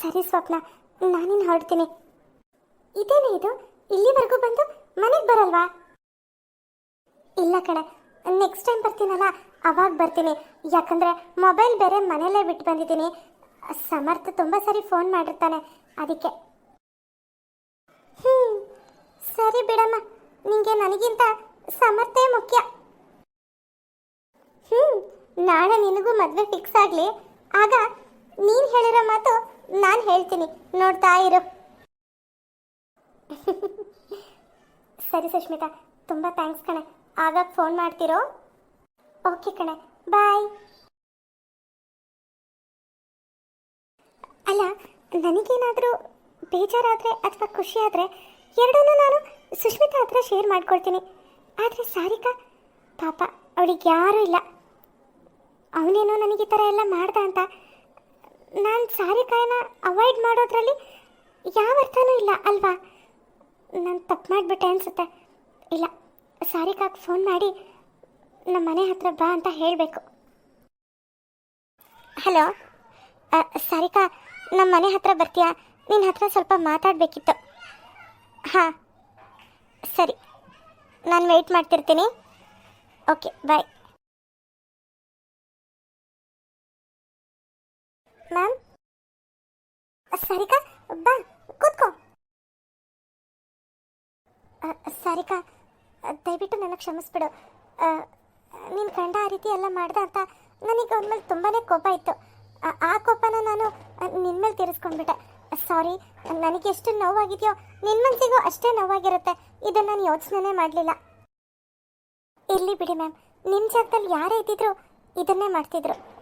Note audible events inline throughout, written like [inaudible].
ಸರಿ ಸ್ವಪ್ನ, ನಾನಿನ್ ಹೊರಡ್ತೀನಿ. ಇದೇನೇ ಇದು? ಇಲ್ಲಿವರೆಗೂ ಬಂದು ಮನೆಗೆ ಬರಲ್ವಾ? ಇಲ್ಲ ಕಣೆ ನೆಕ್ಸ್ಟ್ ಟೈಮ್ ಬರ್ತೀನಲ್ಲ, ಅವಾಗ ಬರ್ತೀನಿ. ಯಾಕಂದ್ರೆ ಮೊಬೈಲ್ ಬೇರೆ ಮನೆಯಲ್ಲೇ ಬಿಟ್ಟು ಬಂದಿದ್ದೀನಿ. ಸಮರ್ಥ ತುಂಬ ಸರಿ ಫೋನ್ ಮಾಡಿರ್ತಾನೆ, ಅದಕ್ಕೆ. ಹ್ಞೂ ಸರಿ ಬಿಡಮ್ಮ, ನಿಂಗೆ ನನಗಿಂತ ಸಮರ್ಥೇ ಮುಖ್ಯ. ಹ್ಞೂ ನಾಳೆ ನಿನಗೂ ಮದುವೆ ಫಿಕ್ಸ್ ಆಗಲಿ. ಆಗ ನೀನು ಹೇಳಿರೋ ಮಾತು ನಾನು ಹೇಳ್ತೀನಿ. ನೋಡ್ತಾ ಇರು. ಸರಿ ಸುಷ್ಮಿತಾ ತುಂಬ ಥ್ಯಾಂಕ್ಸ್ ಕಣೆ. ಆಗಾಗ ಫೋನ್ ಮಾಡ್ತಿರೋ? ಓಕೆ ಕಣೆ. ಬಾಯ್ ಅಲ್ಲ, ನನಗೇನಾದರೂ ಬೇಜಾರಾದರೆ ಅಥವಾ ಖುಷಿ ಆದರೆ ಎರಡನ್ನೂ ನಾನು ಸುಷ್ಮಿತಾ ಹತ್ರ ಶೇರ್ ಮಾಡ್ಕೊಳ್ತೀನಿ ಆದರೆ ಸಾರಿಕಾ, ಪಾಪ, ಅವಳಿಗೆ ಯಾರೂ ಇಲ್ಲ. ಅವನೇನೋ ನನಗೆ ಈ ಥರ ಎಲ್ಲ ಮಾಡ್ದ ಅಂತ ನಾನು ಸಾರಿಕಾಯನ್ನ ಅವಾಯ್ಡ್ ಮಾಡೋದ್ರಲ್ಲಿ ಯಾವ ಅರ್ಥನೂ ಇಲ್ಲ, ಅಲ್ವಾ? ನಾನು ತಪ್ಪು ಮಾಡಿಬಿಟ್ಟೆ ಅನಿಸುತ್ತೆ. ಇಲ್ಲ ಸಾರಿಕಾಗೆ ಫೋನ್ ಮಾಡಿ ನಮ್ಮ ಮನೆ ಹತ್ರ ಬಾ ಅಂತ ಹೇಳಬೇಕು. ಹಲೋ ಸಾರಿಕಾ ನಮ್ಮ ಮನೆ ಹತ್ರ ಬರ್ತೀಯಾ? ನಿನ್ನ ಹತ್ರ ಸ್ವಲ್ಪ ಮಾತಾಡಬೇಕಿತ್ತು. ಹಾಂ, ಸರಿ. ನಾನು ವೆಯ್ಟ್ ಮಾಡ್ತಿರ್ತೀನಿ. ಓಕೆ ಬಾಯ್ ಮ್ಯಾಮ್ ಸಾರಿಕಾ ಬಾ ಕೂತ್ಕೋ. ಸಾರಿಕಾ ದಯವಿಟ್ಟು ನನ್ನ ಕ್ಷಮಿಸ್ಬಿಡು. ನಿನ್ನ ಗಂಡ ಆ ರೀತಿ ಎಲ್ಲ ಮಾಡ್ದ ಅಂತ ನನಗೆ ಅವನ ಮೇಲೆ ತುಂಬಾ ಕೋಪ ಇತ್ತು. ಆ- ಆ ಕೋಪನ ನಾನು ನಿನ್ನ ಮೇಲೆ ತೀರಿಸ್ಕೊಂಡ್ಬಿಟ್ಟೆ. ಸಾರಿ ನನಗೆ ಎಷ್ಟು ನೋವಾಗಿದೆಯೋ ನಿನ್ನ ಮನಸ್ಸಿಗೂ ಅಷ್ಟೇ ನೋವಾಗಿರುತ್ತೆ. ಇದನ್ನು ನಾನು ಯೋಚನೆ ಮಾಡಲಿಲ್ಲ. ಇರಲಿ ಬಿಡಿ ಮ್ಯಾಮ್ ನಿಮ್ಮ ಜಾಗದಲ್ಲಿ ಯಾರೇ ಇದ್ದಿದ್ರು ಇದನ್ನೇ ಮಾಡ್ತಿದ್ರು.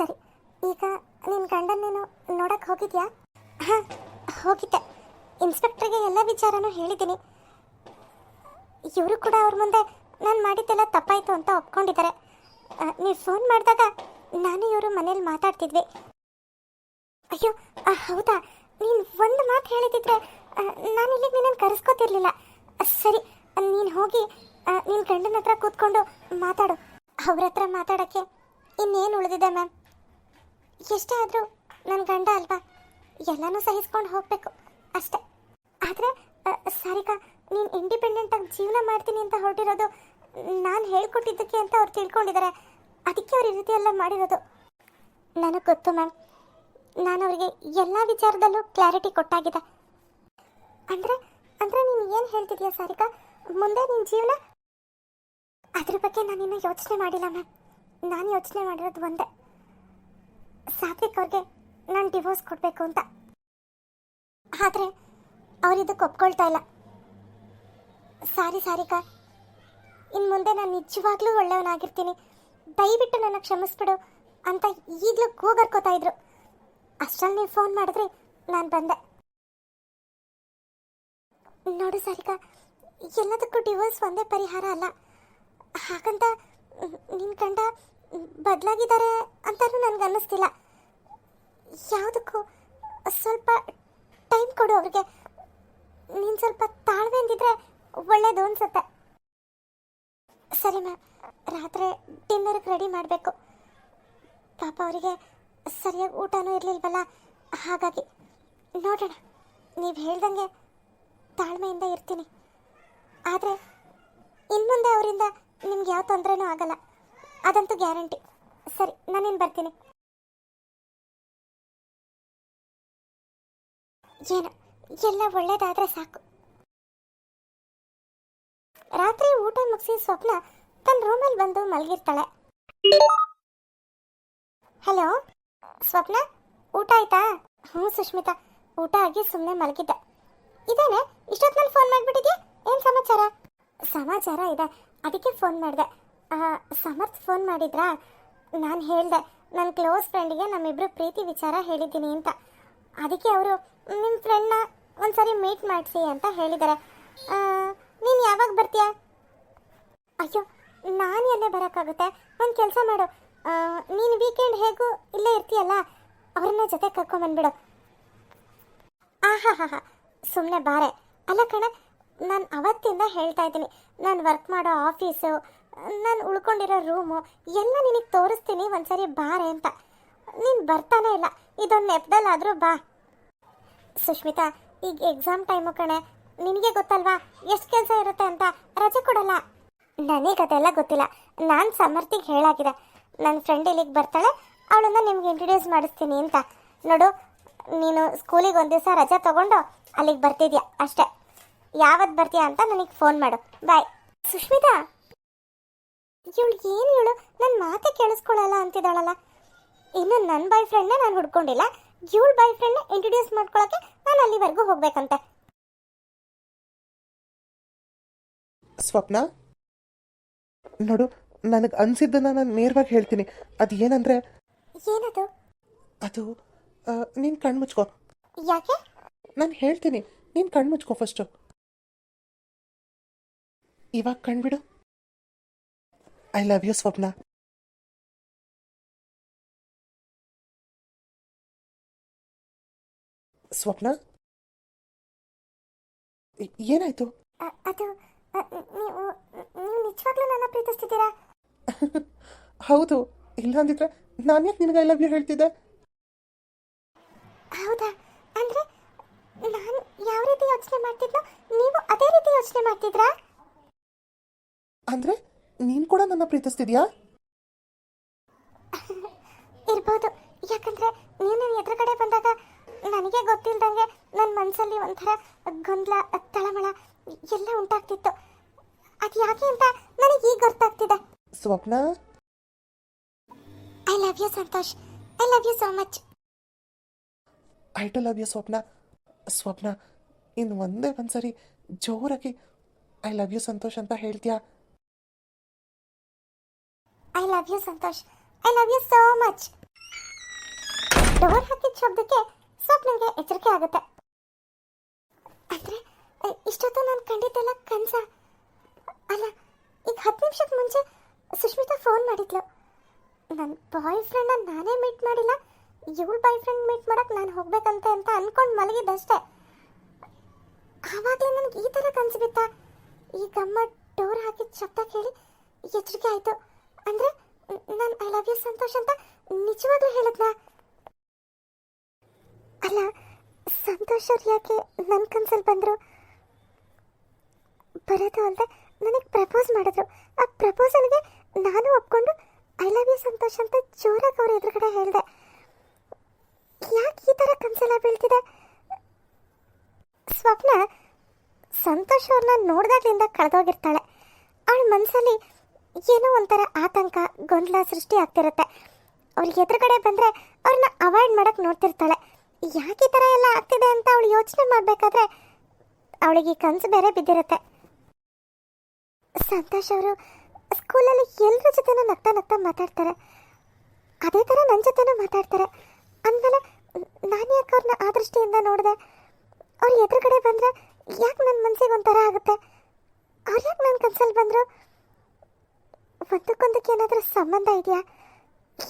ಸರಿ, ಈಗ ನಿನ್ನ ಗಂಡನ್ನೇನು ನೋಡಕ್ಕೆ ಹೋಗಿದ್ಯಾ? ಹಾಂ, ಹೋಗಿದ್ದೆ. ಇನ್ಸ್ಪೆಕ್ಟರ್ಗೆ ಎಲ್ಲ ವಿಚಾರನೂ ಹೇಳಿದ್ದೀನಿ. ಇವರು ಕೂಡ ಅವ್ರ ಮುಂದೆ ನಾನು ಮಾಡಿದ್ದೆಲ್ಲ ತಪ್ಪಾಯಿತು ಅಂತ ಒಪ್ಕೊಂಡಿದ್ದಾರೆ. ನೀವು ಫೋನ್ ಮಾಡಿದಾಗ ನಾನು ಇವರು ಮನೇಲಿ ಮಾತಾಡ್ತಿದ್ವಿ. ಅಯ್ಯೋ ಹೌದಾ? ನೀನು ಒಂದು ಮಾತು ಹೇಳಿದಿದ್ರೆ ನಾನು ಇಲ್ಲಿಗೆ ನಿನ್ನನ್ನು ಕರೆಸ್ಕೋತಿರ್ಲಿಲ್ಲ. ಸರಿ, ನೀನು ಹೋಗಿ ನಿನ್ನ ಗಂಡನ ಹತ್ರ ಕೂತ್ಕೊಂಡು ಮಾತಾಡು. ಅವ್ರ ಹತ್ರ ಮಾತಾಡೋಕ್ಕೆ ಇನ್ನೇನು ಉಳಿದಿದೆ, ಮ್ಯಾಮ್? ಎಷ್ಟೇ ಆದರೂ ನನ್ನ ಗಂಡ ಅಲ್ವಾ, ಎಲ್ಲನೂ ಸಹಿಸ್ಕೊಂಡು ಹೋಗಬೇಕು, ಅಷ್ಟೇ. ಆದರೆ ಸಾರಿಕಾ, ನೀನು ಇಂಡಿಪೆಂಡೆಂಟಾಗಿ ಜೀವನ ಮಾಡ್ತೀನಿ ಅಂತ ಹೊರಟಿರೋದು ನಾನು ಹೇಳ್ಕೊಟ್ಟಿದ್ದಕ್ಕೆ ಅಂತ ಅವ್ರು ತಿಳ್ಕೊಂಡಿದ್ದಾರೆ ಅದಕ್ಕೆ ಅವ್ರು ಈ ರೀತಿ ಎಲ್ಲ ಮಾಡಿರೋದು. ನನಗೆ ಗೊತ್ತು ಮ್ಯಾಮ್, ನಾನು ಅವರಿಗೆ ಎಲ್ಲ ವಿಚಾರದಲ್ಲೂ ಕ್ಲಾರಿಟಿ ಕೊಟ್ಟಾಗಿದೆ. ಅಂದರೆ ಅಂದರೆ ನೀನು ಏನು ಹೇಳ್ತಿದ್ಯಾ ಸಾರಿಕಾ? ಮುಂದೆ ನಿನ್ನ ಜೀವನ? ಅದ್ರ ಬಗ್ಗೆ ನಾನಿನ್ನೂ ಯೋಚನೆ ಮಾಡಿಲ್ಲ ಮ್ಯಾಮ್. ನಾನು ಯೋಚನೆ ಮಾಡಿರೋದು ಒಂದೇ. ಸಾತ್ವಿಕ್ ಅವ್ರಿಗೆ ನಾನು ಡಿವೋರ್ಸ್ ಕೊಡಬೇಕು ಅಂತ. ಆದರೆ ಅವರಿದಕ್ಕೆ ಒಪ್ಕೊಳ್ತಾ ಇಲ್ಲ. ಸಾರಿ ಸಾರಿಕಾ. ಇನ್ನು ಮುಂದೆ ನಾನು ನಿಜವಾಗ್ಲೂ ಒಳ್ಳೆಯವನಾಗಿರ್ತೀನಿ. ದಯವಿಟ್ಟು ನನ್ನ ಕ್ಷಮಿಸ್ಬಿಡು ಅಂತ ಈಗಲೂ ಕೂಗರ್ಕೋತಾ ಇದ್ರು. ಅಷ್ಟರಲ್ಲಿ ನೀವು ಫೋನ್ ಮಾಡಿದ್ರೆ ನಾನು ಬಂದೆ. ನೋಡು ಸಾರಿಕಾ, ಎಲ್ಲದಕ್ಕೂ ಡಿವೋರ್ಸ್ ಒಂದೇ ಪರಿಹಾರ ಅಲ್ಲ. ಹಾಗಂತ ನಿನ್ನ ಗಂಡ ಬದಲಾಗಿದ್ದಾರೆ ಅಂತಲೂ ನನಗೆ ಅನ್ನಿಸ್ತಿಲ್ಲ. ಯಾವುದಕ್ಕೂ ಸ್ವಲ್ಪ ಟೈಮ್ ಕೊಡು ಅವ್ರಿಗೆ. ನೀನು ಸ್ವಲ್ಪ ತಾಳ್ಮೆ ಅಂದಿದ್ರೆ ಒಳ್ಳೇದು ಅನ್ಸುತ್ತೆ. ಸರಿ ಮ್ಯಾಮ್, ರಾತ್ರಿ ಡಿನ್ನರ್ಗೆ ರೆಡಿ ಮಾಡಬೇಕು. ಪಾಪ ಅವರಿಗೆ ಸರಿಯಾಗಿ ಊಟನೂ ಇರಲಿಲ್ವಲ್ಲ, ಹಾಗಾಗಿ ನೋಡೋಣ. ನೀವು ಹೇಳ್ದಂಗೆ ತಾಳ್ಮೆಯಿಂದ ಇರ್ತೀನಿ. ಆದರೆ ಇನ್ಮುಂದೆ ಅವರಿಂದ ನಿಮ್ಗೆ ಯಾವ ತೊಂದರೆನೂ ಆಗಲ್ಲ. ಅದಂತೂ ಗ್ಯಾರಂಟಿ. ಸರಿ, ನಾನೇನು ಬರ್ತೀನಿ? ಏನು, ಎಲ್ಲ ಒಳ್ಳೇದಾದ್ರೆ ಸಾಕು. ರಾತ್ರಿ ಊಟ ಮುಗಿಸಿ ಸ್ವಪ್ನ ತನ್ನ ರೂಮಲ್ಲಿ ಬಂದು ಮಲಗಿರ್ತಾಳೆ. ಹಲೋ, ಸ್ವಪ್ನ, ಊಟ ಆಯ್ತಾ? ಹ್ಞೂ ಸುಷ್ಮಿತಾ, ಊಟ ಆಗಿ ಸುಮ್ಮನೆ ಮಲಗಿದ್ದೆ. ಇದೇನೆ ಇಷ್ಟೊತ್ತಿನಲ್ಲಿ ಫೋನ್ ಮಾಡಿಬಿಟ್ಟಿದ್ಯಾ? ಏನು ಸಮಾಚಾರ? ಸಮಾಚಾರ ಇದೆ, ಅದಕ್ಕೆ ಫೋನ್ ಮಾಡಿದೆ. ಸಮರ್ಥ್ ಫೋನ್ ಮಾಡಿದ್ರಾ? ನಾನು ಹೇಳಿದೆ ನನ್ನ ಕ್ಲೋಸ್ ಫ್ರೆಂಡಿಗೆ ನಮ್ಮಿಬ್ರು ಪ್ರೀತಿ ವಿಚಾರ ಹೇಳಿದ್ದೀನಿ ಅಂತ. ಅದಕ್ಕೆ ಅವರು ನಿಮ್ಮ ಫ್ರೆಂಡ್ನ ಒಂದ್ಸರಿ ಮೀಟ್ ಮಾಡಿಸಿ ಅಂತ ಹೇಳಿದ್ದಾರೆ ನೀನು ಯಾವಾಗ ಬರ್ತೀಯಾ? ಅಯ್ಯೋ, ನಾನು ಎಲ್ಲೇ ಬರೋಕ್ಕಾಗುತ್ತೆ? ಒಂದು ಕೆಲಸ ಮಾಡು. ನೀನು ವೀಕೆಂಡ್ ಹೇಗೂ ಇಲ್ಲೇ ಇರ್ತೀಯಲ್ಲ, ಅವ್ರನ್ನ ಜೊತೆ ಕರ್ಕೊಂಬಂದ್ಬಿಡು ಆಹಾ ಹಾ ಹಾ ಸುಮ್ಮನೆ ಬಾರೆ. ಅಲ್ಲ ಕಣ, ನಾನು ಅವತ್ತಿಂದ ಹೇಳ್ತಾ ಇದ್ದೀನಿ. ನಾನು ವರ್ಕ್ ಮಾಡೋ ಆಫೀಸು ನಾನು ಉಳ್ಕೊಂಡಿರೋ ರೂಮು ಎಲ್ಲ ನಿನಗೆ ತೋರಿಸ್ತೀನಿ, ಒಂದ್ಸರಿ ಬಾರೆ ಅಂತ. ನೀನು ಬರ್ತಾನೆ ಇಲ್ಲ. ಇದೊಂದು ನೆಪದಲ್ಲಾದರೂ ಬಾ. ಸುಷ್ಮಿತಾ ಈಗ ಎಕ್ಸಾಮ್ ಟೈಮು ಕಣೆ. ನಿನಗೆ ಗೊತ್ತಲ್ವಾ? ಎಷ್ಟು ಕೆಲಸ ಇರುತ್ತೆ ಅಂತ? ರಜೆ ಕೊಡಲ್ಲ. ನನಗೆ ಅದೆಲ್ಲ ಗೊತ್ತಿಲ್ಲ. ನಾನು ಸಮರ್ಥಿಗೆ ಹೇಳಾಗಿದೆ. ನನ್ನ ಫ್ರೆಂಡ್ ಇಲ್ಲಿಗೆ ಬರ್ತಾಳೆ. ಅವಳನ್ನ ನಿಮ್ಗೆ ಇಂಟ್ರೊಡ್ಯೂಸ್ ಮಾಡಿಸ್ತೀನಿ ಅಂತ. ನೋಡು, ನೀನು ಸ್ಕೂಲಿಗೆ ಒಂದು ದಿವಸ ರಜೆ ತಗೊಂಡು ಅಲ್ಲಿಗೆ ಬರ್ತಿದ್ಯಾ? ಅಷ್ಟೇ. ಯಾವತ್ತು ಬರ್ತೀಯಾ ಅಂತ ನನಗೆ ಫೋನ್ ಮಾಡು. ಬಾಯ್ ಸುಷ್ಮಿತಾ ಇವಳು ಏನು ಹೇಳು? ನನ್ನ ಮಾತೇ ಕೇಳಿಸ್ಕೊಳ್ಳಲ್ಲ ಅಂತಿದ್ದಾಳಲ್ಲ. ಇನ್ನು ನನ್ನ ಬಾಯ್ ಫ್ರೆಂಡ್ನ ನಾನು ಹುಡ್ಕೊಂಡಿಲ್ಲ. ಇವಳ ಬಾಯ್ ಫ್ರೆಂಡ್ನ ಇಂಟ್ರೊಡ್ಯೂಸ್ ಮಾಡ್ಕೊಳಕ್ಕೆ ನಾನು ಅಲ್ಲಿವರೆಗೂ ಹೋಗ್ಬೇಕಂತೆ. ಸ್ವಪ್ನ? ನೋಡು ನನಗೆ ಅನ್ಸಿದ್ದನ್ನ ನಾನು ನೇರವಾಗಿ ಹೇಳ್ತೀನಿ. ಅದು ಏನಂದ್ರೆ ಏನದು? ಅದು ನೀನು ಕಣ್ಮುಚ್ಕೋ ಯಾಕೆ? ನಾನು ಹೇಳ್ತೀನಿ ನೀನು ಕಣ್ಮುಚ್ಕೋ ಫಸ್ಟು ಇವಾಗ ಕಣ್ಬಿಡು. I love you Swapna Swapna ಏನಾಯ್ತು? ಅದು ನೀವು ನೀವು ನಿಜವಾಗ್ಲೂ ನನ್ನ ಪ್ರೀತಿಸ್ತಿದ್ದೀರಾ? [laughs] ಹೌದು. ಇಲ್ಲ ಅಂದಿದ್ರೆ ನಾನು ಯಾಕೆ ನಿನಗೆ ಐ ಲವ್ ಯು ಹೇಳ್ತಿದ್ದೆ? ಹೌದಾ? ಅಂದ್ರೆ ನಾನು ಯಾವ ರೀತಿ ಯೋಚನೆ ಮಾಡ್ತಿದ್ನೋ ನೀವು ಅದೇ ರೀತಿ ಯೋಚನೆ ಮಾಡ್ತಿದ್ರಾ? ಅಂದ್ರೆ ನೀನು ಕೂಡ ನನ್ನ ಪ್ರೀತಿಸ್ತಿದ್ಯಾ? ಇರ್ಬೋದು. ಯಾಕಂದ್ರೆ ನೀನು ನನ್ನ ಎದುರುಗಡೆ ಬಂದಾಗ ನನಗೆ ಗೊತ್ತಿಲ್ದಂಗೆ ನನ್ನ ಮನಸ್ಸಲ್ಲಿ ಒಂಥರ ಗೊಂದಲ ತಳಮಳ ಎಲ್ಲ ಉಂಟಾಗ್ತಿತ್ತು. ಅದು ಯಾಕೆ ಅಂತ ನನಗೆ ಈಗ ಗೊತ್ತಾಗ್ತಿದೆ. Swapna? I love you Santosh. I love you so much I too love you Swapna. Swapna ಇನ್ನು ಒಂದೇ ಒಂದ್ಸರಿ ಜೋರಾಗಿ ಐ ಲವ್ ಯು ಸಂತೋಷ್ ಅಂತ ಹೇಳ್ತೀಯಾ? I love you Santosh I love you so much door ಹಾಕಿದ ಶಬ್ದಕ್ಕೆ ಸ್ವಪ್ನಂಗೆ ಎಚ್ಚರಿಕೆ ಆಗುತ್ತೆ ಅಂದ್ರೆ ಇಷ್ಟೊತ್ತು ನಾನು ಕಂಡಿದ್ದೆಲ್ಲ ಕನ್ಸ ಅಲ್ಲ ಈಗ ಹತ್ತು ನಿಮಿಷಕ್ಕೆ ಮುಂಚೆ ಸುಷ್ಮಿತಾ ಫೋನ್ ಮಾಡಿದ್ಲು ನನ್ನ ಬಾಯ್ ಫ್ರೆಂಡ್ನ ನಾನೇ ಮೀಟ್ ಮಾಡಿಲ್ಲ ಇವಳ ಬಾಯ್ ಫ್ರೆಂಡ್ ಮೀಟ್ ಮಾಡಕ್ಕೆ ನಾನು ಹೋಗ್ಬೇಕಂತೆ ಅಂತ ಅನ್ಕೊಂಡು ಮಲಗಿದ್ದಷ್ಟೇ ಆವಾಗಲೇ ನನಗೆ ಈ ಥರ ಕನಸು ಬಿತ್ತಾ ಈಗ ಅಮ್ಮ ಡೋರ್ ಹಾಕಿದ ಶಬ್ದ ಕೇಳಿ ಎಚ್ಚರಿಕೆ ಆಯಿತು ಅಂದರೆ, ನಾನು ಐ ಲವ್ ಯು ಸಂತೋಷ್ ಅಂತ ನಿಜವಾಗ್ಲೂ ಹೇಳಿದ್ನ? ಅಲ್ಲ, ಸಂತೋಷ್ ಅವ್ರು ಯಾಕೆ ನನ್ನ ಕನ್ಸಲ್ಲಿ ಬಂದರು? ಬರೋದು ಅಂತ ನನಗೆ ಪ್ರಪೋಸ್ ಮಾಡಿದ್ರು. ಆ ಪ್ರಪೋಸಲ್ಗೆ ನಾನು ಒಪ್ಕೊಂಡು ಐ ಲವ್ ಯು ಸಂತೋಷ್ ಅಂತ ಜೋರಾಗಿ ಅವ್ರ ಎದುರುಗಡೆ ಹೇಳಿದೆ. ಯಾಕೆ ಈ ಥರ ಕನ್ಸೆಲ್ಲ ಬೀಳ್ತಿದೆ? ಸ್ವಪ್ನ ಸಂತೋಷ್ ಅವ್ರನ್ನ ನೋಡ್ದಾಗ್ಲಿಂದ ಕಳೆದೋಗಿರ್ತಾಳೆ. ಅವಳ ಮನಸ್ಸಲ್ಲಿ ಏನೋ ಒಂಥರ ಆತಂಕ, ಗೊಂದಲ ಸೃಷ್ಟಿ ಆಗ್ತಿರುತ್ತೆ. ಅವ್ರಿಗೆ ಎದುರುಗಡೆ ಬಂದರೆ ಅವ್ರನ್ನ ಅವಾಯ್ಡ್ ಮಾಡೋಕ್ಕೆ ನೋಡ್ತಿರ್ತಾಳೆ. ಯಾಕೆ ಈ ಥರ ಎಲ್ಲ ಆಗ್ತಿದೆ ಅಂತ ಅವಳು ಯೋಚನೆ ಮಾಡಬೇಕಾದ್ರೆ ಅವಳಿಗೆ ಕನಸು ಬೇರೆ ಬಿದ್ದಿರುತ್ತೆ. ಸಂತೋಷ್ ಅವರು ಸ್ಕೂಲಲ್ಲಿ ಎಲ್ಲರ ಜೊತೆನೂ ನಗ್ತಾ ನಗ್ತಾ ಮಾತಾಡ್ತಾರೆ. ಅದೇ ಥರ ನನ್ನ ಜೊತೆನೂ ಮಾತಾಡ್ತಾರೆ. ಅಂದಮೇಲೆ ನಾನು ಯಾಕೆ ಅವ್ರನ್ನ ಆ ದೃಷ್ಟಿಯಿಂದ ನೋಡಿದೆ? ಅವ್ರು ಎದುರುಗಡೆ ಬಂದರೆ ಯಾಕೆ ನನ್ನ ಮನಸ್ಸಿಗೆ ಒಂಥರ ಆಗುತ್ತೆ? ಅವ್ರು ಯಾಕೆ ನನ್ನ ಕನಸಲ್ಲಿ ಬಂದರು? ಒಂದಕ್ಕೊಂದಕ್ಕೆ ಏನಾದರೂ ಸಂಬಂಧ ಇದೆಯಾ?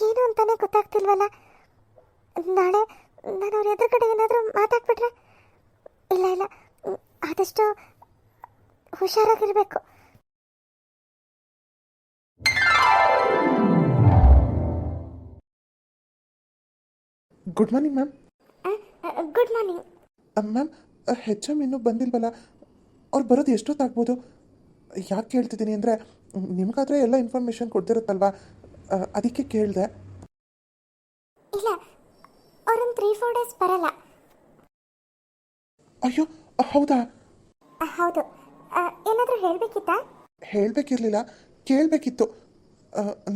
ಏನು ಅಂತಾನೆ ಗೊತ್ತಾಗ್ತಿಲ್ವಲ್ಲ? ನಾಳೆ ನಾನು ಅವ್ರ ಎದುರುಗಡೆ ಏನಾದರೂ ಮಾತಾಡ್ಬಿಟ್ರೆ? ಇಲ್ಲ ಇಲ್ಲ. ಆದಷ್ಟು ಹುಷಾರಾಗಿರಬೇಕು. Good morning ma'am good morning ma'am H M ಇನ್ನೂ ಬಂದಿಲ್ವಲ್ಲ? ಅವ್ರು ಬರೋದು ಎಷ್ಟೊತ್ತಾಗ್ಬೋದು? ಯಾಕೆ ಕೇಳ್ತಿದ್ದೀನಿ ಅಂದರೆ ನಿಮಗಾದರೆ ಎಲ್ಲ ಇನ್ಫಾರ್ಮೇಷನ್ ಕೊಡ್ತಿರುತ್ತಲ್ವಾ? ಅದಕ್ಕೆ ಕೇಳಿದೆ. ಇಲ್ಲ ಅವ್ರೊಂದು ತ್ರೀ ಫೋರ್ ಡೇಸ್ ಬರಲ್ಲ. ಅಯ್ಯೋ ಹೌದಾ? ಹೌದು. ಏನಾದರೂ ಹೇಳಬೇಕಿತ್ತಾ? ಹೇಳಬೇಕಿರಲಿಲ್ಲ ಕೇಳಬೇಕಿತ್ತು.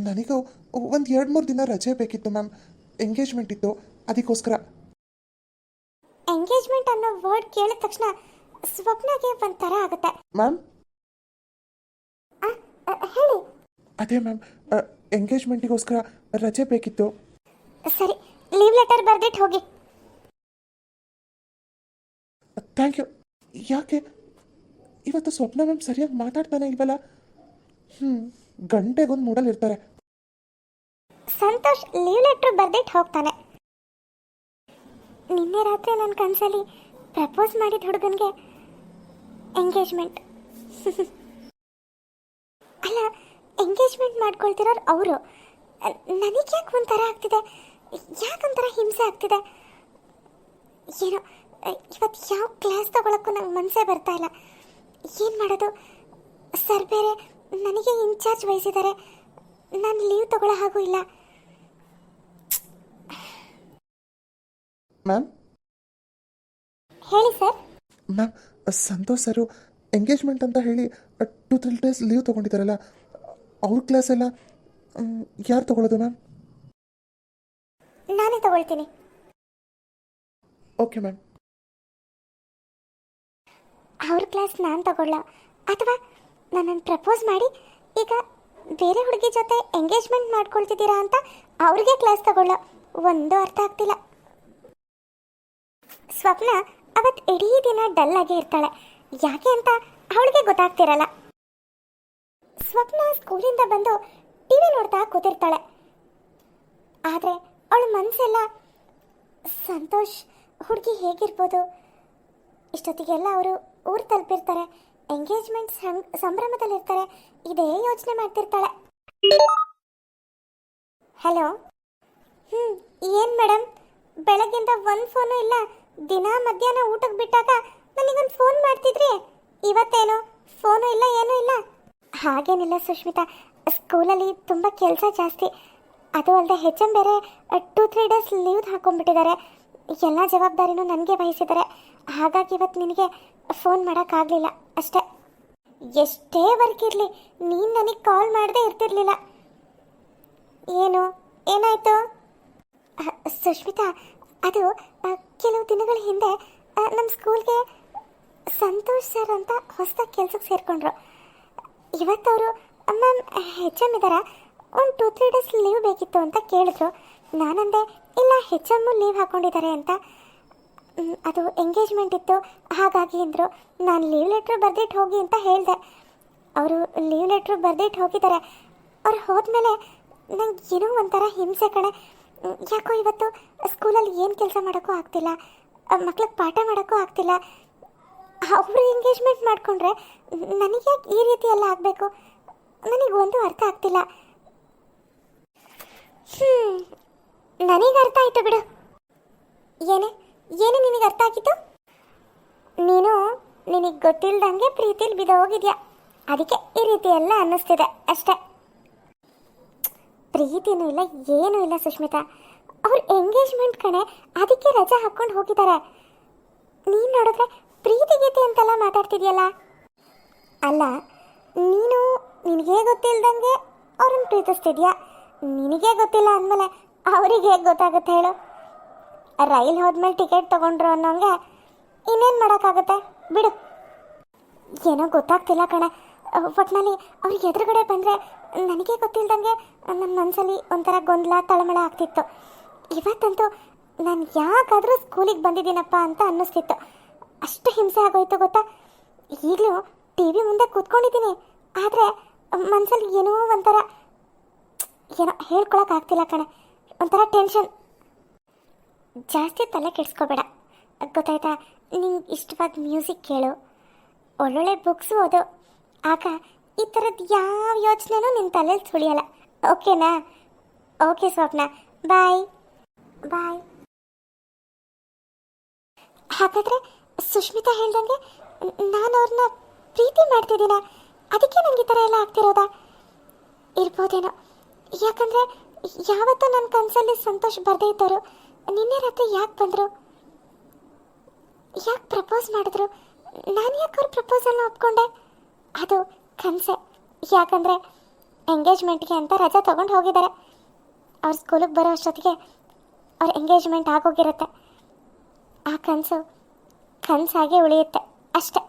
ನನಗೂ ಒಂದು ಎರಡು ಮೂರು ದಿನ ರಜೆ ಬೇಕಿತ್ತು ಮ್ಯಾಮ್. ಎಂಗೇಜ್ಮೆಂಟ್ ಇತ್ತು ಅದಕ್ಕೋಸ್ಕರ. ಎಂಗೇಜ್ಮೆಂಟ್ ಅನ್ನೋ ವರ್ಡ್ ಕೇಳಿದ ತಕ್ಷಣ ಸ್ವಪ್ನಗೆ ಒಂಥರ ಆಗುತ್ತೆ. ಮ್ಯಾಮ್ ಹೇಳಿ. ಅದೇ ಮ್ಯಾಮ್ ಎಂಗೇಜ್ಮೆಂಟಿಗೋಸ್ಕರ ರಜೆ ಬೇಕಿತ್ತು. ಸರಿ ಲೀವ್ ಲೆಟರ್ ಬರ್ದಿಟ್ಟು ಹೋಗಿ. ಥ್ಯಾಂಕ್ ಯು ಯಾಕೆ? ಇವತ್ತು ಸ್ವಪ್ನ ಮ್ಯಾಮ್ ಸರಿಯಾಗಿ ಮಾತಾಡ್ತಾನೆ ಇಲ್ವಲ್ಲ? ಹ್ಮ್ ಗಂಟೆಗೊಂದು ಮೂಡಲ್ ಇರ್ತಾರೆ. ಸಂತೋಷ್ ಲೀವ್ ಲೆಟರ್ ಬರ್ದಿಟ್ಟು ಹೋಗ್ತಾನೆ. ನಿನ್ನೆ ರಾತ್ರಿ ನನ್ನ ಕನಸಲ್ಲಿ ಪ್ರಪೋಸ್ ಮಾಡಿದ ಹುಡುಗನಿಗೆ ಎಂಗೇಜ್ಮೆಂಟ್ ಅಲ್ಲ ಎಂಗೇಜ್ಮೆಂಟ್ ಮಾಡ್ಕೊಳ್ತಿರೋರು ಅವರು. ನನಗೆ ಯಾಕೆ ಒಂಥರ ಆಗ್ತಿದೆ? ಯಾಕೊಂಥರ ಹಿಂಸೆ ಆಗ್ತಿದೆ? ಏನೋ ಇವತ್ತು ಯಾವ ಕ್ಲಾಸ್ ತಗೊಳಕ್ಕೂ ನಂಗೆ ಮನಸ್ಸೇ ಬರ್ತಾ ಇಲ್ಲ. ಏನು ಮಾಡೋದು? ಸರ್ ಬೇರೆ ನನಗೆ ಇನ್ಚಾರ್ಜ್ ವಹಿಸಿದ್ದಾರೆ. ನಾನು ಲೀವ್ ತಗೊಳ್ಳೋ ಹಾಗೂ ಇಲ್ಲ. ಮ್ಯಾಮ್ ಹೇಳಿ sir ma'am Santosh sir engagement ಅಂತ ಹೇಳಿ ಟು ತ್ರೀ ಡೇಸ್ ಲೀವ್ ತೊಗೊಂಡಿದ್ದಾರಲ್ಲ ಅವ್ರ ಕ್ಲಾಸ್ ಎಲ್ಲ ಯಾರು ತೊಗೊಳೋದು ಮ್ಯಾಮ್ ನಾನೇ ತಗೊಳ್ತೀನಿ. ಓಕೆ ಮ್ಯಾಮ್ ಅವ್ರ ಕ್ಲಾಸ್ ನಾನು ತಗೊಳ್ಳ ಅಥವಾ ನನ್ನನ್ನು ಪ್ರಪೋಸ್ ಮಾಡಿ ಈಗ ಬೇರೆ ಹುಡುಗಿ ಜೊತೆ ಎಂಗೇಜ್ಮೆಂಟ್ ಮಾಡ್ಕೊಳ್ತಿದ್ದೀರಾ ಅಂತ ಅವ್ರಿಗೆ ಕ್ಲಾಸ್ ತಗೊಳ್ಳ. ಒಂದು ಅರ್ಥ ಆಗ್ತಿಲ್ಲ. ಸ್ವಪ್ನ ಅವತ್ತು ಇಡೀ ದಿನ ಡಲ್ ಆಗಿ ಇರ್ತಾಳೆ. ಯಾಕೆ ಅಂತ ಅವಳಿಗೆ ಗೊತ್ತಾಗ್ತಿರಲ್ಲ. ಸ್ವಪ್ನ ಸ್ಕೂಲಿಂದ ಬಂದು ಟಿವಿ ನೋಡ್ತಾ ಕೂತಿರ್ತಾಳೆ. ಆದರೆ ಅವಳ ಮನಸ್ಸೆಲ್ಲ ಸಂತೋಷ್ ಹುಡುಗಿ ಹೇಗಿರ್ಬೋದು? ಇಷ್ಟೊತ್ತಿಗೆಲ್ಲ ಅವರು ಊರು ತಲುಪಿರ್ತಾರೆ ಎಂಗೇಜ್ಮೆಂಟ್ ಸಂಭ್ರಮದಲ್ಲಿರ್ತಾರೆ, ಇದೇ ಯೋಚನೆ ಮಾಡ್ತಿರ್ತಾಳೆ. ಹಲೋ ಹ್ಞೂ ಏನು ಮೇಡಮ್ ಬೆಳಗ್ಗಿಂದ ಒಂದು ಫೋನು ಇಲ್ಲ, ದಿನ ಮಧ್ಯಾಹ್ನ ಊಟಕ್ಕೆ ಬಿಟ್ಟಾಗ ನನಗೊಂದು ಫೋನ್ ಮಾಡ್ತಿದ್ರಿ? ಇವತ್ತೇನು? ಫೋನು ಇಲ್ಲ, ಏನೂ ಇಲ್ಲ? ಹಾಗೇನಿಲ್ಲ ಸುಷ್ಮಿತಾ ಸ್ಕೂಲಲ್ಲಿ ತುಂಬ ಕೆಲಸ ಜಾಸ್ತಿ. ಅದು ಅಲ್ಲದೆ ಹೆಚ್ ಎಂ ಬೇರೆ ಟೂ ತ್ರೀ ಡೇಸ್ ಲೀವ್ ಹಾಕೊಂಡ್ಬಿಟ್ಟಿದ್ದಾರೆ. ಎಲ್ಲ ಜವಾಬ್ದಾರಿನೂ ನನಗೆ ವಹಿಸಿದ್ದಾರೆ. ಹಾಗಾಗಿ ಇವತ್ತು ನಿನಗೆ ಫೋನ್ ಮಾಡೋಕ್ಕಾಗಲಿಲ್ಲ ಅಷ್ಟೇ. ಎಷ್ಟೇ ವರ್ಕ್ ಇರಲಿ, ನೀನು ನನಗೆ ಕಾಲ್ ಮಾಡದೇ ಇರ್ತಿರ್ಲಿಲ್ಲ. ಏನು? ಏನಾಯಿತು? ಸುಷ್ಮಿತಾ ಅದು ಕೆಲವು ದಿನಗಳ ಹಿಂದೆ ನಮ್ಮ ಸ್ಕೂಲ್ಗೆ ಸಂತೋಷ್ ಸರ್ ಅಂತ ಹೊಸದಾಗಿ ಕೆಲ್ಸಕ್ಕೆ ಸೇರಿಕೊಂಡ್ರು. ಇವತ್ತವರು, ಮ್ಯಾಮ್ ಹೆಚ್ ಎಂ ಇದ್ದಾರಾ ಒಂದು ಟೂ ತ್ರೀ ಡೇಸ್ ಲೀವ್ ಬೇಕಿತ್ತು ಅಂತ ಕೇಳಿದ್ರು. ನಾನಂದೆ, ಇಲ್ಲ ಹೆಚ್ ಎಮ್ಮು ಲೀವ್ ಹಾಕ್ಕೊಂಡಿದ್ದಾರೆ ಅಂತ. ಅದು ಎಂಗೇಜ್ಮೆಂಟ್ ಇತ್ತು, ಹಾಗಾಗಿ ಅಂದರು. ನಾನು ಲೀವ್ ಲೆಟ್ರ್ ಬರ್ದಿಟ್ಟು ಹೋಗಿ ಅಂತ ಹೇಳಿದೆ. ಅವರು ಲೀವ್ ಲೆಟ್ರ್ ಬರ್ದಿಟ್ಟು ಹೋಗಿದ್ದಾರೆ ಅವ್ರು ಹೋದ್ಮೇಲೆ ನಂಗೆ ಏನೋ ಒಂಥರ ಹಿಂಸೆ ಕಣೆ. ಯಾಕೋ ಇವತ್ತು ಸ್ಕೂಲಲ್ಲಿ ಏನು ಕೆಲಸ ಮಾಡೋಕ್ಕೂ ಆಗ್ತಿಲ್ಲ. ಮಕ್ಳಿಗೆ ಪಾಠ ಮಾಡೋಕ್ಕೂ ಆಗ್ತಿಲ್ಲ. ಅವರು ಎಂಗೇಜ್ಮೆಂಟ್ ಮಾಡಿಕೊಂಡ್ರೆ ನನಗೆ ಯಾಕೆ ಈ ರೀತಿ ಎಲ್ಲ ಆಗಬೇಕು? ನನಗೆ ಒಂದು ಅರ್ಥ ಆಗ್ತಿಲ್ಲ. ಹ್ಞೂ ನನಗೆ ಅರ್ಥ ಆಯಿತು ಬಿಡು. ಏನೇ ಏನೇ ನಿನಗೆ ಅರ್ಥ ಆಗಿತ್ತು ನೀನು ನಿನಗೆ ಗೊತ್ತಿಲ್ಲದಂಗೆ ಪ್ರೀತಿಲಿ ಬಿದ್ದ ಹೋಗಿದ್ಯಾ? ಅದಕ್ಕೆ ಈ ರೀತಿ ಎಲ್ಲ ಅನ್ನಿಸ್ತಿದೆ ಅಷ್ಟೇ. ಪ್ರೀತಿನೂ ಇಲ್ಲ, ಏನೂ ಇಲ್ಲ ಸುಷ್ಮಿತಾ ಅವ್ರ ಎಂಗೇಜ್ಮೆಂಟ್ ಕಣೆ, ಅದಕ್ಕೆ ರಜಾ ಹಾಕ್ಕೊಂಡು ಹೋಗಿದ್ದಾರೆ. ನೀನು ನೋಡಿದ್ರೆ ಪ್ರೀತಿ ಗೀತಿ ಅಂತೆಲ್ಲ ಮಾತಾಡ್ತಿದ್ಯಲ್ಲ? ಅಲ್ಲ, ನೀನು ನಿನಗೇ ಗೊತ್ತಿಲ್ದಂಗೆ ಅವ್ರನ್ನ ಪ್ರೀತಿಸ್ತಿದ್ಯಾ? ನಿನಗೆ ಗೊತ್ತಿಲ್ಲ ಅಂದಮೇಲೆ ಅವ್ರಿಗೆ ಹೇಗೆ ಗೊತ್ತಾಗುತ್ತೆ ಹೇಳು? ರೈಲ್ ಹೋದ್ಮೇಲೆ ಟಿಕೆಟ್ ತೊಗೊಂಡ್ರು ಅನ್ನೋಂಗೆ ಇನ್ನೇನು ಮಾಡೋಕ್ಕಾಗುತ್ತೆ? ಬಿಡು. ಏನೋ ಗೊತ್ತಾಗ್ತಿಲ್ಲ ಕಣೆ. ಒಟ್ಟಿನಲ್ಲಿ ಅವ್ರಿಗೆ ಎದುರುಗಡೆ ಬಂದರೆ ನನಗೆ ಗೊತ್ತಿಲ್ದಂಗೆ ನನ್ನ ಮನಸ್ಸಲ್ಲಿ ಒಂಥರ ಗೊಂದಲ, ತಳಮಳ ಆಗ್ತಿತ್ತು. ಇವತ್ತಂತೂ ನಾನು ಯಾಕಾದರೂ ಸ್ಕೂಲಿಗೆ ಬಂದಿದ್ದೀನಪ್ಪ ಅಂತ ಅನ್ನಿಸ್ತಿತ್ತು. ಅಷ್ಟು ಹಿಂಸೆ ಆಗೋಯ್ತು ಗೊತ್ತಾ? ಈಗಲೂ ಟಿ ವಿ ಮುಂದೆ ಕೂತ್ಕೊಂಡಿದ್ದೀನಿ. ಆದರೆ ಮನಸ್ಸಲ್ಲಿ ಏನೋ ಒಂಥರ, ಏನೋ ಹೇಳ್ಕೊಳಕ್ಕಾಗ್ತಿಲ್ಲ ಕಣೆ. ಒಂಥರ ಟೆನ್ಷನ್. ಜಾಸ್ತಿ ತಲೆ ಕೆಡಿಸ್ಕೋಬೇಡ. ಗೊತ್ತಾಯ್ತಾ? ನಿಂಗೆ ಇಷ್ಟವಾದ ಮ್ಯೂಸಿಕ್ ಕೇಳು. ಒಳ್ಳೊಳ್ಳೆ ಬುಕ್ಸ್ ಓದು. ಆಗ ಈ ಥರದ್ದು ಯಾವ ಯೋಚನೆನೂ ನಿನ್ನ ತಲೆಯಲ್ಲಿ ಸುಳಿಯಲ್ಲ. ಓಕೆನಾ? ಓಕೆ ಸ್ವಪ್ನ. ಬಾಯ್. ಬಾಯ್. ಹಾಗಾದರೆ ಸುಷ್ಮಿತಾ ಹೇಳ್ದಂಗೆ ನಾನು ಅವ್ರನ್ನ ಪ್ರೀತಿ ಮಾಡ್ತಿದ್ದೀನ? ಅದಕ್ಕೆ ನನಗೆ ಈ ಥರ ಎಲ್ಲ ಆಗ್ತಿರೋದಾ? ಇರ್ಬೋದೇನೋ. ಯಾಕಂದರೆ, ಯಾವತ್ತೂ ನನ್ನ ಕನಸಲ್ಲಿ ಸಂತೋಷ್ ಬರದೇ ಇದ್ದವರು ನಿನ್ನೆ ರಾತ್ರಿ ಯಾಕೆ ಬಂದರು? ಯಾಕೆ ಪ್ರಪೋಸ್ ಮಾಡಿದ್ರು? ನಾನು ಯಾಕೆ ಅವ್ರ ಪ್ರಪೋಸಲ್ನ ಒಪ್ಕೊಂಡೆ? ಅದು ಕನಸೆ. ಯಾಕಂದರೆ, ಎಂಗೇಜ್ಮೆಂಟ್ಗೆ ಅಂತ ರಜಾ ತೊಗೊಂಡು ಹೋಗಿದ್ದಾರೆ. ಅವ್ರ ಸ್ಕೂಲಿಗೆ ಬರೋ ಅಷ್ಟೊತ್ತಿಗೆ ಅವ್ರ ಎಂಗೇಜ್ಮೆಂಟ್ ಆಗೋಗಿರುತ್ತೆ. ಆ ಕನಸು ಕನಸಾಗೆ ಉಳಿಯುತ್ತೆ. ಅಷ್ಟೆ.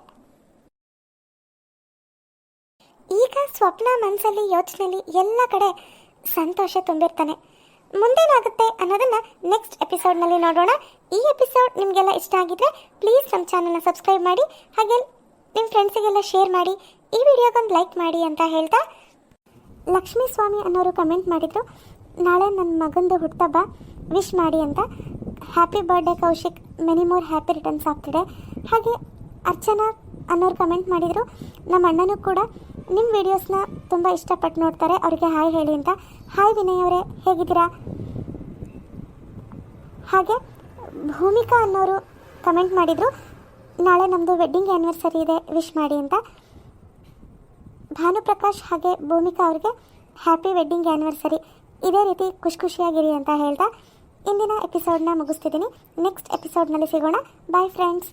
ಈಗ ಸ್ವಪ್ನ ಮನಸ್ಸಲ್ಲಿ ಯೋಚನೆಯಲ್ಲಿ ಎಲ್ಲ ಕಡೆ ಸಂತೋಷ ತುಂಬಿರ್ತಾನೆ. ಮುಂದೇನಾಗುತ್ತೆ ಅನ್ನೋದನ್ನ ನೆಕ್ಸ್ಟ್ ಎಪಿಸೋಡ್ನಲ್ಲಿ ನೋಡೋಣ. ಈ ಎಪಿಸೋಡ್ ನಿಮಗೆಲ್ಲ ಇಷ್ಟ ಆಗಿದ್ರೆ ಪ್ಲೀಸ್ ನಮ್ಮ ಚಾನಲ್ನ ಸಬ್ಸ್ಕ್ರೈಬ್ ಮಾಡಿ, ಹಾಗೆ ನಿಮ್ಮ ಫ್ರೆಂಡ್ಸಿಗೆಲ್ಲ ಶೇರ್ ಮಾಡಿ, ಈ ವಿಡಿಯೋಗೊಂದು ಲೈಕ್ ಮಾಡಿ ಅಂತ ಹೇಳ್ತಾ ಲಕ್ಷ್ಮೀ ಸ್ವಾಮಿ ಅನ್ನೋರು ಕಮೆಂಟ್ ಮಾಡಿದರು, ನಾಳೆ ನನ್ನ ಮಗಂದು ಹುಟ್ಟಬ್ಬ ವಿಶ್ ಮಾಡಿ ಅಂತ. Happy birthday Kaushik many more happy returns ಆಗ್ತಿದೆ ಹಾಗೆ ಅರ್ಚನಾ ಅನ್ನೋರು ಕಮೆಂಟ್ ಮಾಡಿದರು. ನಮ್ಮ ಅಣ್ಣನೂ ಕೂಡ ನಿಮ್ಮ ವಿಡಿಯೋಸ್ನ ತುಂಬ ಇಷ್ಟಪಟ್ಟು ನೋಡ್ತಾರೆ. ಅವರಿಗೆ ಹಾಯ್ ಹೇಳಿ ಅಂತ. ಹಾಯ್ ವಿನಯ್ ಅವರೇ, ಹೇಗಿದ್ದೀರಾ? ಹಾಗೆ ಭೂಮಿಕಾ ಅನ್ನೋರು ಕಮೆಂಟ್ ಮಾಡಿದರು. ನಾಳೆ ನಮ್ಮದು ವೆಡ್ಡಿಂಗ್ ಆ್ಯನಿವರ್ಸರಿ ಇದೆ ವಿಶ್ ಮಾಡಿ ಅಂತ. ಭಾನುಪ್ರಕಾಶ್ ಹಾಗೆ ಭೂಮಿಕಾ ಅವ್ರಿಗೆ ಹ್ಯಾಪಿ ವೆಡ್ಡಿಂಗ್ ಆ್ಯನಿವರ್ಸರಿ ಇದೇ ರೀತಿ ಖುಷಿ ಖುಷಿಯಾಗಿರಿ ಅಂತ ಹೇಳ್ತಾ. ಇಂದಿನ ಎಪಿಸೋಡ್ನ ಮುಗಿಸ್ತಿದ್ದೀನಿ. ನೆಕ್ಸ್ಟ್ ಎಪಿಸೋಡ್ನಲ್ಲಿ ಸಿಗೋಣ. By friends